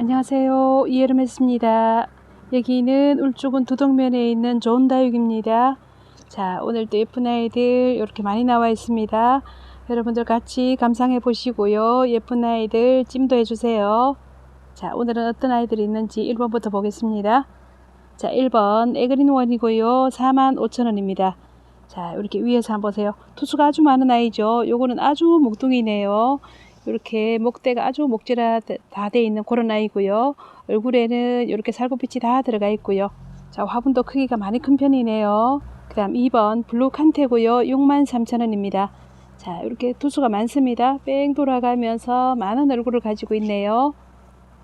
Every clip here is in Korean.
안녕하세요. 이예름했습니다. 여기는 울주군 두동면에 있는 좋은 다육입니다. 자, 오늘도 예쁜 아이들 이렇게 많이 나와 있습니다. 여러분들 같이 감상해 보시고요. 예쁜 아이들 찜도 해주세요. 자, 오늘은 어떤 아이들이 있는지 1번부터 보겠습니다. 자, 1번 에그린원이고요. 45,000원입니다. 자, 이렇게 위에서 한번 보세요. 투수가 아주 많은 아이죠. 요거는 아주 목동이네요. 이렇게 목대가 아주 목질화 다 돼 있는 그런 아이고요. 얼굴에는 이렇게 살구빛이 다 들어가 있고요. 자, 화분도 크기가 많이 큰 편이네요. 그 다음 2번 블루 칸테고요. 63,000원입니다. 자, 이렇게 두수가 많습니다. 뺑 돌아가면서 많은 얼굴을 가지고 있네요.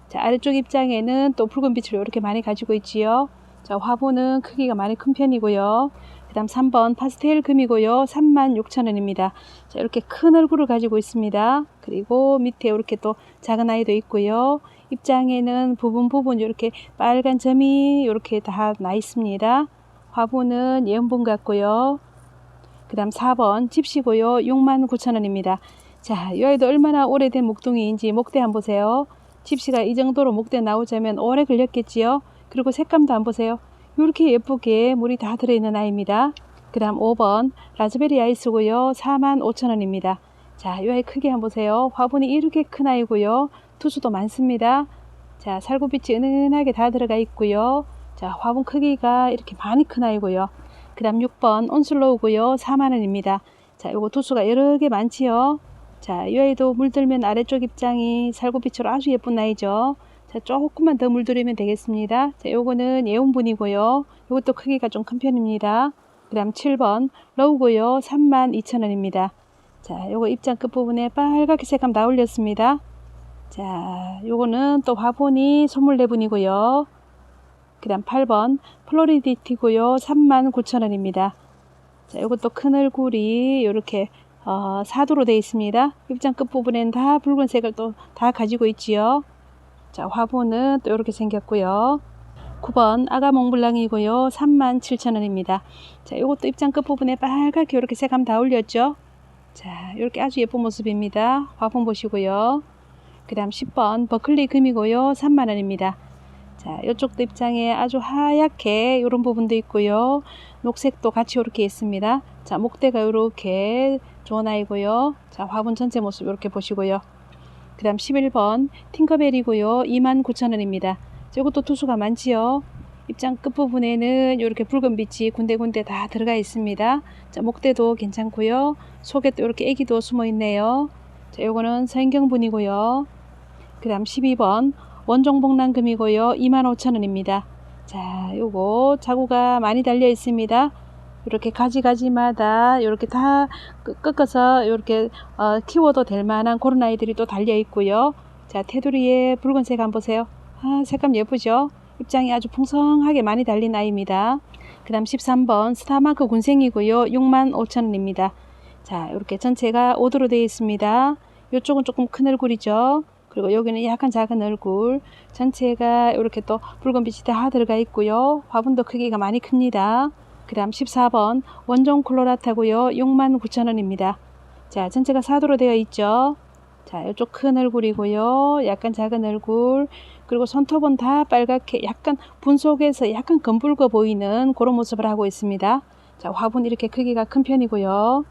자, 아래쪽 입장에는 또 붉은 빛을 이렇게 많이 가지고 있지요. 자, 화분은 크기가 많이 큰 편이고요. 그 다음 3번 파스텔 금이고요. 36,000원입니다. 자, 이렇게 큰 얼굴을 가지고 있습니다. 그리고 밑에 이렇게 또 작은 아이도 있고요. 입장에는 부분 부분 이렇게 빨간 점이 이렇게 다 나 있습니다. 화분은 예은분 같고요. 그 다음 4번 집시고요. 69,000원입니다. 자, 이 아이도 얼마나 오래된 목동이인지 목대 한번 보세요. 집시가 이 정도로 목대 나오자면 오래 걸렸겠지요. 그리고 색감도 한번 보세요. 이렇게 예쁘게 물이 다 들어있는 아이입니다. 그 다음 5번 라즈베리 아이스고요. 45,000원입니다. 자, 이 아이 크게 한번 보세요. 화분이 이렇게 큰 아이고요. 투수도 많습니다. 자, 살구빛이 은은하게 다 들어가 있고요. 자, 화분 크기가 이렇게 많이 큰 아이고요. 그 다음 6번 온슬로우고요. 4만원입니다. 자, 요거 투수가 여러 개 많지요. 자, 이 아이도 물들면 아래쪽 입장이 살구빛으로 아주 예쁜 아이죠. 자, 조금만 더 물들이면 되겠습니다. 자, 요거는 예온분이고요. 요것도 크기가 좀 큰 편입니다. 그 다음 7번 러우고요. 32,000원입니다. 자, 요거 입장 끝부분에 빨갛게 색감 다 올렸습니다. 자, 요거는 또 화분이 소물내분이고요. 그 다음 8번 플로리디티고요. 39,000원입니다. 자, 요것도 큰 얼굴이 이렇게 어, 사도로 되어 있습니다. 입장 끝부분엔 다 붉은색을 또 다 가지고 있지요. 자, 화분은 또 이렇게 생겼고요. 9번 아가 몽블랑이고요. 37,000원입니다. 자, 요것도 입장 끝부분에 빨갛게 이렇게 색감 다 올렸죠. 자, 이렇게 아주 예쁜 모습입니다. 화분 보시고요. 그 다음 10번 버클리 금이고요. 3만원입니다. 자, 이쪽도 입장에 아주 하얗게 이런 부분도 있고요. 녹색도 같이 이렇게 있습니다. 자, 목대가 이렇게 좋은 아이고요. 자, 화분 전체 모습 이렇게 보시고요. 그 다음 11번 팅커벨이고요. 29,000원입니다. 이것도 투수가 많지요. 입장 끝부분에는 이렇게 붉은 빛이 군데군데 다 들어가 있습니다. 자, 목대도 괜찮고요. 속에 또 이렇게 애기도 숨어 있네요. 자, 요거는 서인경분이고요. 그 다음 12번 원종복랑금이고요. 25,000원입니다. 자, 요거 자구가 많이 달려 있습니다. 이렇게 가지가지마다 이렇게 다 꺾어서 이렇게 어, 키워도 될 만한 그런 아이들이 또 달려 있고요. 자, 테두리에 붉은색 한번 보세요. 아, 색감 예쁘죠? 입장이 아주 풍성하게 많이 달린 아이입니다. 그 다음 13번 스타마크 군생이고요. 65,000원입니다. 자, 이렇게 전체가 오도로 되어 있습니다. 이쪽은 조금 큰 얼굴이죠. 그리고 여기는 약간 작은 얼굴. 전체가 이렇게 또 붉은 빛이 다 들어가 있고요. 화분도 크기가 많이 큽니다. 그 다음 14번 원종 콜로라타고요. 69,000원입니다. 자, 전체가 사도로 되어 있죠. 자, 이쪽 큰 얼굴이고요. 약간 작은 얼굴. 그리고 손톱은 다 빨갛게 약간 분 속에서 약간 검붉어 보이는 그런 모습을 하고 있습니다. 자, 화분 이렇게 크기가 큰 편이고요.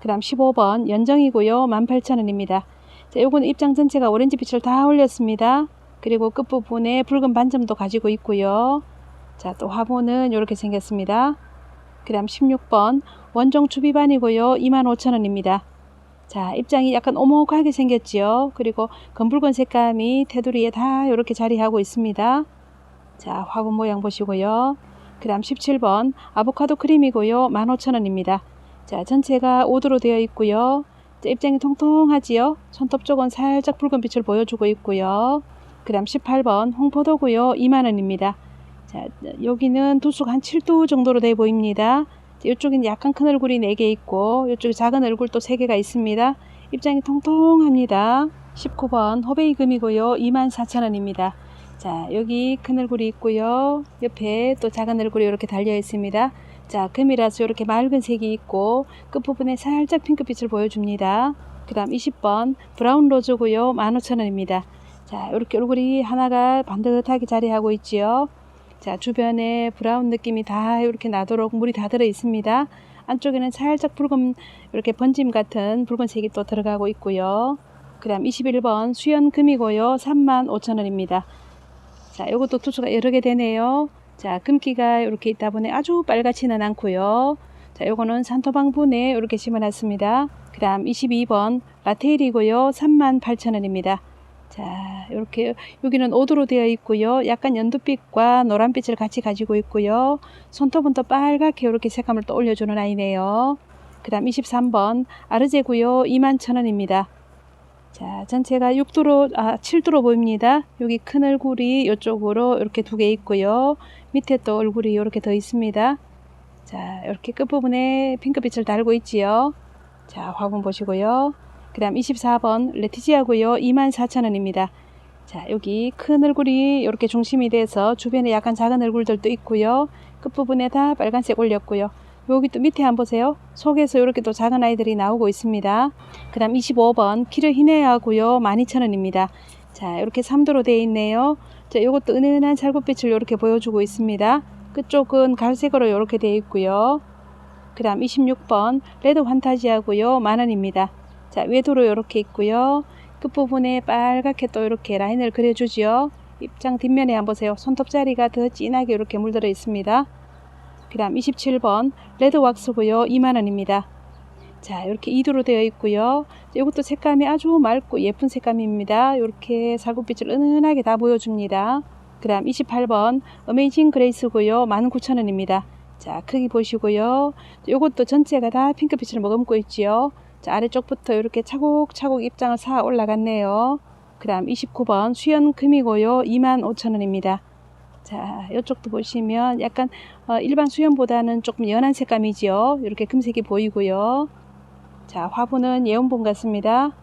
그 다음 15번 연정이고요. 18,000원입니다. 자, 요거는 입장 전체가 오렌지 빛을 다 올렸습니다. 그리고 끝부분에 붉은 반점도 가지고 있고요. 자, 또 화분은 이렇게 생겼습니다. 그 다음 16번 원종 추비반이고요. 25,000원입니다. 자, 입장이 약간 오목하게 생겼지요. 그리고 검붉은 색감이 테두리에 다 이렇게 자리하고 있습니다. 자, 화분 모양 보시고요. 그 다음 17번 아보카도 크림이고요. 15,000원입니다. 자, 전체가 오도로 되어 있고요. 자, 입장이 통통하지요. 손톱 쪽은 살짝 붉은 빛을 보여주고 있고요. 그 다음 18번 홍포도고요. 2만원입니다. 자, 여기는 두수가 한 7도 정도로 돼 보입니다. 이쪽엔 약간 큰 얼굴이 4개 있고 이쪽에 작은 얼굴도 3개가 있습니다. 입장이 통통합니다. 19번 호베이금이고요. 24,000원입니다. 자 여기 큰 얼굴이 있고요. 옆에 또 작은 얼굴이 이렇게 달려 있습니다. 자 금이라서 이렇게 맑은 색이 있고 끝부분에 살짝 핑크빛을 보여줍니다. 그 다음 20번 브라운 로즈고요. 15,000원입니다. 자, 이렇게 얼굴이 하나가 반듯하게 자리하고 있지요. 자, 주변에 브라운 느낌이 다 이렇게 나도록 물이 다 들어 있습니다. 안쪽에는 살짝 붉은 이렇게 번짐 같은 붉은색이 또 들어가고 있고요. 그다음 21번 수연금이고요. 35,000원입니다. 자, 이것도 투수가 여러 개 되네요. 자, 금기가 이렇게 있다 보니 아주 빨갛지는 않고요. 자, 요거는 산토방분에 이렇게 심어놨습니다. 그 다음 22번 라테일이고요. 38,000원입니다. 자, 이렇게 여기는 오드로 되어 있고요. 약간 연두빛과 노란빛을 같이 가지고 있고요. 손톱은 또 빨갛게 이렇게 색감을 또 올려주는 아이네요. 그 다음 23번 아르제고요. 21,000원입니다. 자, 전체가 6도로, 아, 7도로 보입니다. 여기 큰 얼굴이 이쪽으로 이렇게 두 개 있고요. 밑에 또 얼굴이 이렇게 더 있습니다. 자, 이렇게 끝부분에 핑크빛을 달고 있지요. 자, 화분 보시고요. 그 다음 24번 레티지아고요. 24,000원입니다. 자, 여기 큰 얼굴이 이렇게 중심이 돼서 주변에 약간 작은 얼굴들도 있고요. 끝부분에 다 빨간색 올렸고요. 여기 또 밑에 한번 보세요. 속에서 이렇게 또 작은 아이들이 나오고 있습니다. 그 다음 25번 키르 히네하고요. 12,000원입니다. 자, 이렇게 3도로 되어 있네요. 자, 이것도 은은한 살구빛을 이렇게 보여주고 있습니다. 끝쪽은 갈색으로 이렇게 되어 있고요. 그 다음 26번 레드 환타지하고요. 만원입니다. 자, 외도로 이렇게 있고요. 끝부분에 빨갛게 또 이렇게 라인을 그려주지요. 입장 뒷면에 한번 보세요. 손톱자리가 더 진하게 이렇게 물들어 있습니다. 그 다음 27번 레드 왁스고요. 2만원입니다. 자 이렇게 2도로 되어 있고요. 이것도 색감이 아주 맑고 예쁜 색감입니다. 이렇게 살구빛을 은은하게 다 보여줍니다. 그 다음 28번 어메이징 그레이스고요. 19,000원입니다. 자 크기 보시고요. 이것도 전체가 다 핑크빛을 머금고 있지요. 자 아래쪽부터 이렇게 차곡차곡 입장을 사 올라갔네요. 그 다음 29번 수연금이고요. 25,000원입니다. 자, 이쪽도 보시면 약간 어, 일반 수염보다는 조금 연한 색감이지요. 이렇게 금색이 보이고요. 자, 화분은 예온본 같습니다.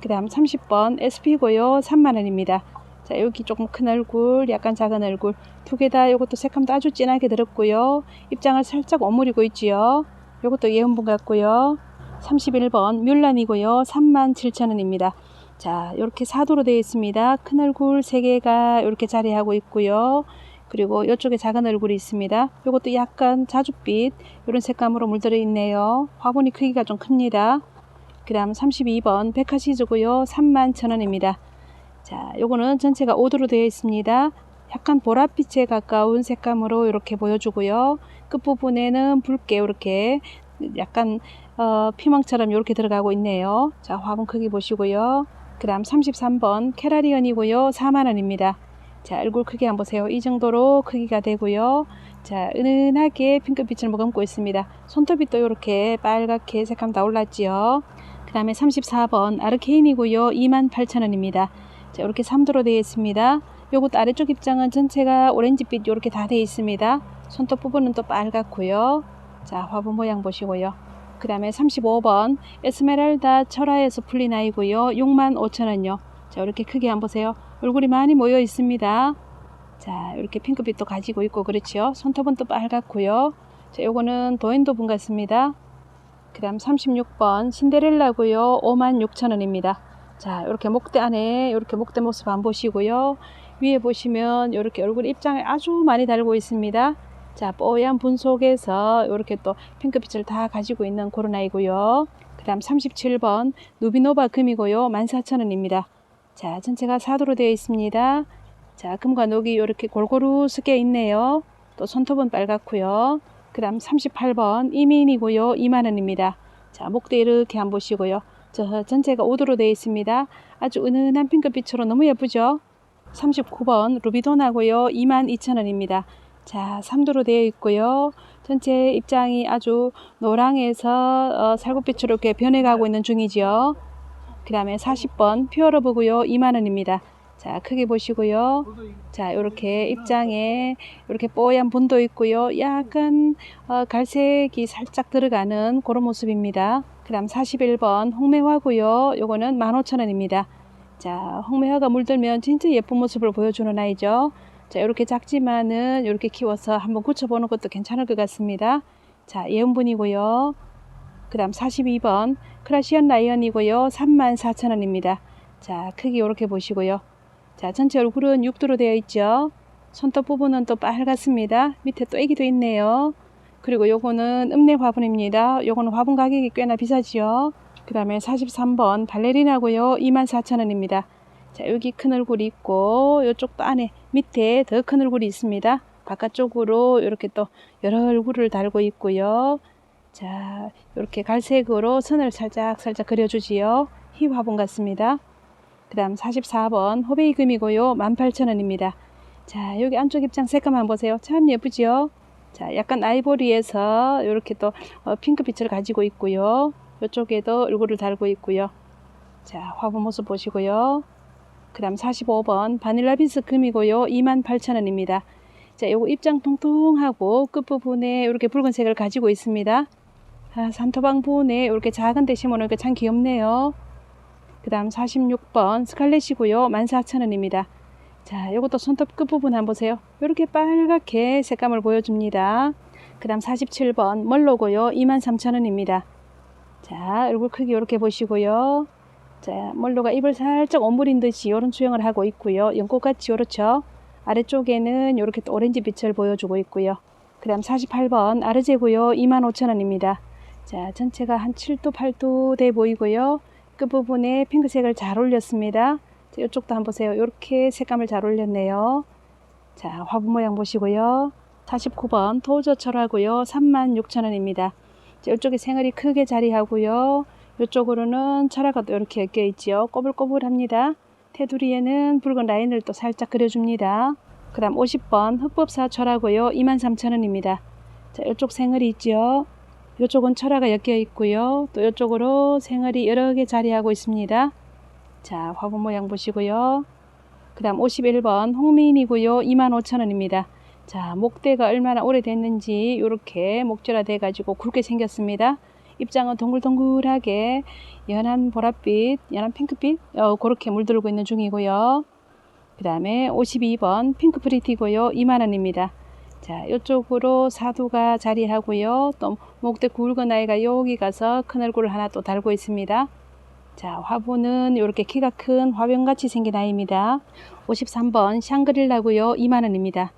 그 다음 30번 SP고요. 3만원입니다. 자, 여기 조금 큰 얼굴, 약간 작은 얼굴 두 개 다 이것도 색감도 아주 진하게 들었고요. 입장을 살짝 오므리고 있지요. 이것도 예온본 같고요. 31번 뮬란이고요. 37,000원입니다. 자, 이렇게 사도로 되어 있습니다. 큰 얼굴 3개가 이렇게 자리하고 있고요. 그리고 이쪽에 작은 얼굴이 있습니다. 이것도 약간 자줏빛 이런 색감으로 물들어 있네요. 화분이 크기가 좀 큽니다. 그 다음 32번 백화시즈고요. 31,000원입니다. 자, 요거는 전체가 5도로 되어 있습니다. 약간 보랏빛에 가까운 색감으로 이렇게 보여주고요. 끝부분에는 붉게 이렇게 약간 어, 피멍처럼 이렇게 들어가고 있네요. 자, 화분 크기 보시고요. 그 다음 33번 캐라리언이고요. 4만원입니다. 자, 얼굴 크기 한번 보세요. 이 정도로 크기가 되고요. 자, 은은하게 핑크빛을 머금고 있습니다. 손톱이 또 이렇게 빨갛게 색감 다 올랐지요. 그 다음에 34번 아르케인이고요. 28,000원입니다. 자, 이렇게 3도로 되어 있습니다. 요것도 아래쪽 입장은 전체가 오렌지빛 이렇게 다 되어 있습니다. 손톱 부분은 또 빨갛고요. 자, 화분 모양 보시고요. 그 다음에 35번 에스메랄다 철화에서 풀린 아이고요. 65,000원요. 자, 이렇게 크게 한번 보세요. 얼굴이 많이 모여 있습니다. 자, 이렇게 핑크빛도 가지고 있고 그렇죠. 손톱은 또 빨갛고요. 자, 요거는 도인도 분 같습니다. 그 다음 36번 신데렐라고요. 56,000원입니다. 자, 이렇게 목대 안에 이렇게 목대 모습 안 보시고요. 위에 보시면 이렇게 얼굴 입장을 아주 많이 달고 있습니다. 자, 뽀얀 분 속에서 이렇게 또 핑크빛을 다 가지고 있는 그런 아이고요. 그 다음 37번 누비노바 금이고요. 14,000원입니다. 자, 전체가 사도로 되어 있습니다. 자, 금과 녹이 이렇게 골고루 섞여 있네요. 또 손톱은 빨갛고요. 그 다음 38번 이민이고요. 2만원입니다. 자, 목대 이렇게 한번 보시고요. 저 전체가 5도로 되어 있습니다. 아주 은은한 핑크빛으로 너무 예쁘죠? 39번 루비도나고요. 22,000원입니다. 자, 3도로 되어 있고요. 전체 입장이 아주 노랑에서 어, 살구빛으로 이렇게 변해가고 있는 중이지요. 그 다음에 40번 퓨어러브고요. 2만원입니다. 자, 크게 보시고요. 자, 이렇게 입장에 이렇게 뽀얀 분도 있고요. 약간 어, 갈색이 살짝 들어가는 그런 모습입니다. 그 다음 41번 홍매화고요. 요거는 15,000원입니다. 자, 홍매화가 물들면 진짜 예쁜 모습을 보여주는 아이죠. 자, 이렇게 작지만은 이렇게 키워서 한번 굳혀보는 것도 괜찮을 것 같습니다. 자, 예은분이고요. 그 다음 42번 크라시언 라이언이고요. 34,000원입니다. 자, 크기 이렇게 보시고요. 자, 전체 얼굴은 6도로 되어 있죠. 손톱 부분은 또 빨갛습니다. 밑에 또 애기도 있네요. 그리고 요거는 읍내 화분입니다. 요거는 화분 가격이 꽤나 비싸지요. 그 다음에 43번 발레리나고요. 24,000원입니다. 자, 여기 큰 얼굴이 있고 요쪽도 안에 밑에 더 큰 얼굴이 있습니다. 바깥쪽으로 이렇게 또 여러 얼굴을 달고 있고요. 자, 이렇게 갈색으로 선을 살짝 살짝 그려주지요. 희 화분 같습니다. 그 다음 44번 호베이금이고요. 18,000원입니다. 자, 여기 안쪽 입장 색감 한번 보세요. 참 예쁘지요? 자, 약간 아이보리에서 이렇게 또 어, 핑크빛을 가지고 있고요. 이쪽에도 얼굴을 달고 있고요. 자, 화분 모습 보시고요. 그 다음 45번 바닐라비스 금이고요. 28,000원입니다. 자, 요거 입장 통통하고 끝부분에 이렇게 붉은색을 가지고 있습니다. 아, 산토방 부분에 이렇게 작은 데 심어놓으니까 참 귀엽네요. 그 다음 46번 스칼렛이고요. 14,000원입니다. 자, 요것도 손톱 끝부분 한번 보세요. 이렇게 빨갛게 색감을 보여줍니다. 그 다음 47번 멀로고요. 23,000원입니다. 자, 얼굴 크기 이렇게 보시고요. 자, 멀로가 입을 살짝 오므린 듯이 이런 수영을 하고 있고요. 연꽃같이 이렇죠. 아래쪽에는 이렇게 또 오렌지 빛을 보여주고 있고요. 그 다음 48번 아르제고요. 25,000원입니다. 자, 전체가 한 7도, 8도 돼 보이고요. 끝부분에 핑크색을 잘 올렸습니다. 자, 이쪽도 한번 보세요. 이렇게 색감을 잘 올렸네요. 자, 화분 모양 보시고요. 49번 토저철하고요. 36,000원입니다. 자, 이쪽에 생얼이 크게 자리하고요. 이쪽으로는 철화가 또 이렇게 엮여 있지요. 꼬불꼬불합니다. 테두리에는 붉은 라인을 또 살짝 그려줍니다. 그 다음 50번 흑법사 철하고요. 23,000원입니다. 자, 이쪽 생얼이 있죠. 이쪽은 철화가 엮여 있고요. 또 이쪽으로 생얼이 여러 개 자리하고 있습니다. 자, 화분 모양 보시고요. 그 다음 51번 홍미인이고요. 25,000원입니다. 자, 목대가 얼마나 오래됐는지 이렇게 목줄화 돼가지고 굵게 생겼습니다. 입장은 동글동글하게 연한 보랏빛, 연한 핑크빛 어, 그렇게 물들고 있는 중이고요. 그 다음에 52번 핑크 프리티고요. 2만원입니다. 자, 이쪽으로 사두가 자리하고요. 또 목대 굵은 아이가 여기 가서 큰 얼굴을 하나 또 달고 있습니다. 자, 화분은 이렇게 키가 큰 화병같이 생긴 아이입니다. 53번 샹그릴라고요. 2만원입니다.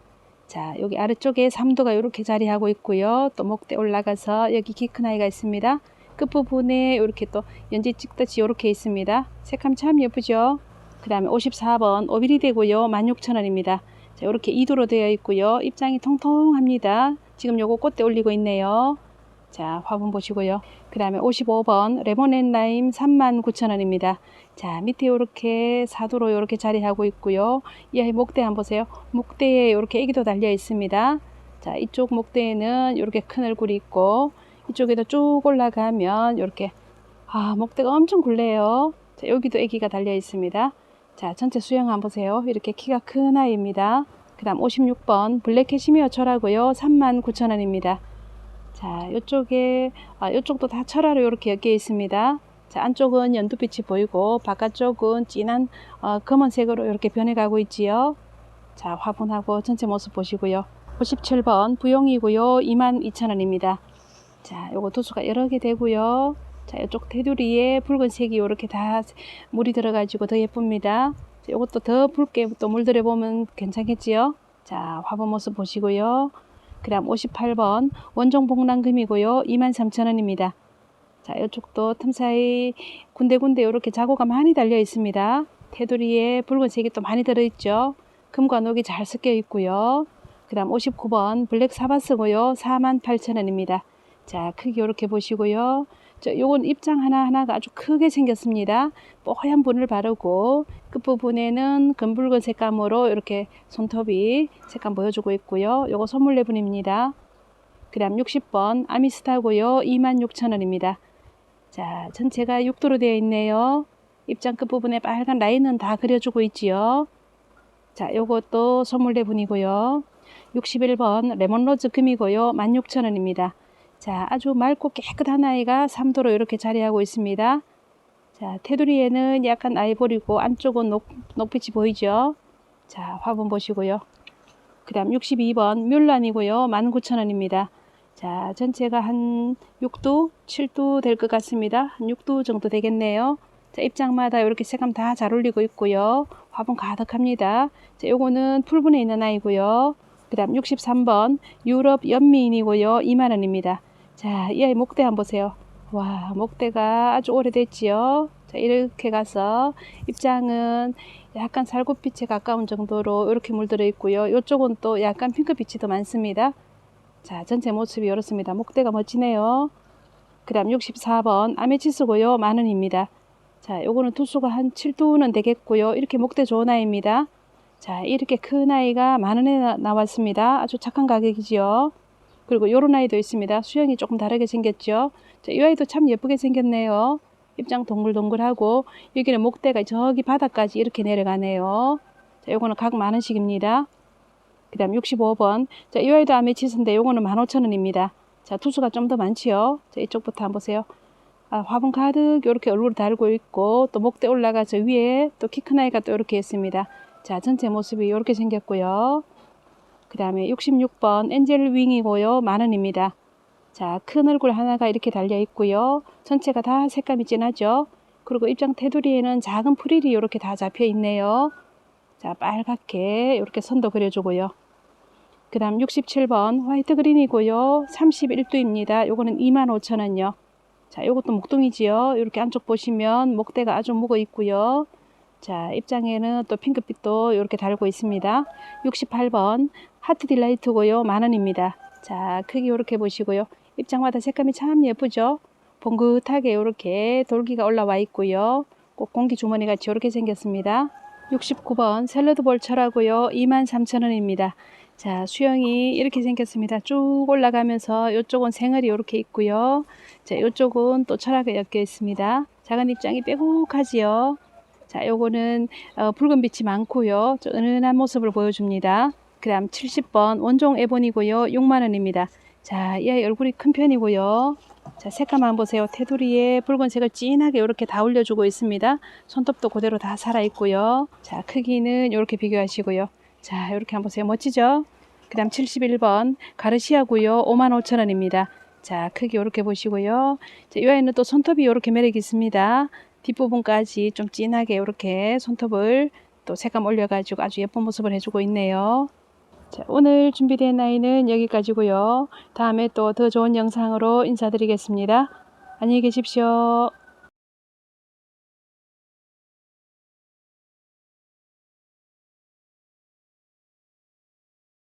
자, 여기 아래쪽에 삼도가 이렇게 자리하고 있고요. 또 목대 올라가서 여기 키 큰 아이가 있습니다. 끝부분에 이렇게 또 연지 찍듯이 이렇게 있습니다. 색감 참 예쁘죠? 그 다음에 54번 오비리데고요. 16,000원입니다. 자, 이렇게 2도로 되어 있고요. 입장이 통통합니다. 지금 요거 꽃대 올리고 있네요. 자, 화분 보시고요. 그 다음에 55번 레모넷 라임 39,000원입니다. 자, 밑에 이렇게 사도로 이렇게 자리하고 있고요. 이 목대 한번 보세요. 목대에 이렇게 애기도 달려 있습니다. 자, 이쪽 목대에는 이렇게 큰 얼굴이 있고 이쪽에도 쭉 올라가면 이렇게 아, 목대가 엄청 굵네요. 자, 여기도 애기가 달려 있습니다. 자, 전체 수영 한번 보세요. 이렇게 키가 큰 아이입니다. 그 다음 56번 블랙 캐시미어 철하고요. 39,000원입니다. 자, 이쪽에, 아, 이쪽도 다 철화로 이렇게 엮여 있습니다. 자, 안쪽은 연두빛이 보이고, 바깥쪽은 진한 어, 검은색으로 이렇게 변해가고 있지요. 자, 화분하고 전체 모습 보시고요. 57번 부용이고요. 22,000원입니다. 자, 요거 도수가 여러 개 되고요. 자, 이쪽 테두리에 붉은색이 이렇게 다 물이 들어가지고 더 예쁩니다. 자, 요것도 더 붉게 또 물들여 보면 괜찮겠지요. 자, 화분 모습 보시고요. 그 다음 58번 원종 복랑금이고요. 23,000원입니다. 자, 이쪽도 틈 사이 군데군데 이렇게 자고가 많이 달려 있습니다. 테두리에 붉은색이 또 많이 들어있죠. 금과 녹이 잘 섞여 있고요. 그 다음 59번 블랙 사바스고요. 48,000원입니다. 자, 크기 이렇게 보시고요. 저, 요건 입장 하나하나가 아주 크게 생겼습니다. 뽀얀 분을 바르고 끝부분에는 금붉은 색감으로 이렇게 손톱이 색감 보여주고 있고요. 요거 선물 내분입니다. 그 다음 60번 아미스타고요. 26,000원입니다. 자, 전체가 6도로 되어 있네요. 입장 끝부분에 빨간 라인은 다 그려주고 있지요. 자, 요것도 선물 내분이고요. 61번 레몬로즈 금이고요. 16,000원입니다. 자, 아주 맑고 깨끗한 아이가 3도로 이렇게 자리하고 있습니다. 자, 테두리에는 약간 아이보리고 안쪽은 녹, 녹빛이 보이죠? 자, 화분 보시고요. 그 다음 62번 뮬란이고요. 19,000원입니다. 자, 전체가 한 6도, 7도 될 것 같습니다. 한 6도 정도 되겠네요. 자, 입장마다 이렇게 색감 다 잘 올리고 있고요. 화분 가득합니다. 자, 요거는 풀분에 있는 아이고요. 그 다음 63번 유럽 연미인이고요. 2만원입니다. 자, 이 아이 목대 한번 보세요. 와, 목대가 아주 오래됐지요. 자, 이렇게 가서 입장은 약간 살구빛에 가까운 정도로 이렇게 물들어 있고요. 이쪽은 또 약간 핑크빛이 더 많습니다. 자, 전체 모습이 이렇습니다. 목대가 멋지네요. 그 다음 64번 아메치스고요. 만원입니다. 자, 요거는 투수가 한 7두는 되겠고요. 이렇게 목대 좋은 아이입니다. 자, 이렇게 큰 아이가 만원에 나- 나왔습니다. 아주 착한 가격이지요. 그리고 요런 아이도 있습니다. 수영이 조금 다르게 생겼죠. 자, 이 아이도 참 예쁘게 생겼네요. 입장 동글동글하고 여기는 목대가 저기 바닥까지 이렇게 내려가네요. 자, 요거는 각 만원씩입니다. 그 다음 65번. 자, 이 아이도 아메치스인데 요거는 15,000원입니다. 자, 투수가 좀 더 많지요. 자, 이쪽부터 한번 보세요. 아, 화분 가득 이렇게 얼굴 달고 있고 또 목대 올라가서 위에 또 키 큰 아이가 또 이렇게 있습니다. 자, 전체 모습이 이렇게 생겼고요. 그 다음에 66번 엔젤 윙이고요. 만원입니다. 자, 큰 얼굴 하나가 이렇게 달려 있고요. 전체가 다 색감이 진하죠. 그리고 입장 테두리에는 작은 프릴이 이렇게 다 잡혀 있네요. 자, 빨갛게 이렇게 선도 그려주고요. 그 다음 67번 화이트 그린이고요. 31두입니다. 요거는 25,000원요. 자, 요것도 목동이지요. 이렇게 안쪽 보시면 목대가 아주 묵어 있고요. 자, 입장에는 또 핑크빛도 이렇게 달고 있습니다. 68번 하트 딜라이트고요. 만 원입니다. 자, 크기 이렇게 보시고요. 입장마다 색감이 참 예쁘죠? 봉긋하게 이렇게 돌기가 올라와 있고요. 꼭 공기 주머니 같이 이렇게 생겼습니다. 69번 샐러드 볼철하고요. 23,000원입니다. 자, 수영이 이렇게 생겼습니다. 쭉 올라가면서 이쪽은 생얼이 이렇게 있고요. 자, 이쪽은 또 철학에 엮여 있습니다. 작은 입장이 빼곡하지요. 자, 요거는 어, 붉은 빛이 많고요. 좀 은은한 모습을 보여줍니다. 그 다음 70번 원종 에본이고요. 6만원입니다. 자, 이 얼굴이 큰 편이고요. 자, 색감 한번 보세요. 테두리에 붉은색을 진하게 이렇게 다 올려주고 있습니다. 손톱도 그대로 다 살아있고요. 자, 크기는 이렇게 비교하시고요. 자, 이렇게 한번 보세요. 멋지죠? 그 다음 71번 가르시아고요. 55,000원입니다. 자, 크기 이렇게 보시고요. 자, 이 아이는 또 손톱이 이렇게 매력 있습니다. 뒷부분까지 좀 진하게 이렇게 손톱을 또 색감 올려가지고 아주 예쁜 모습을 해주고 있네요. 자, 오늘 준비된 아이는 여기까지고요. 다음에 또 더 좋은 영상으로 인사드리겠습니다. 안녕히 계십시오.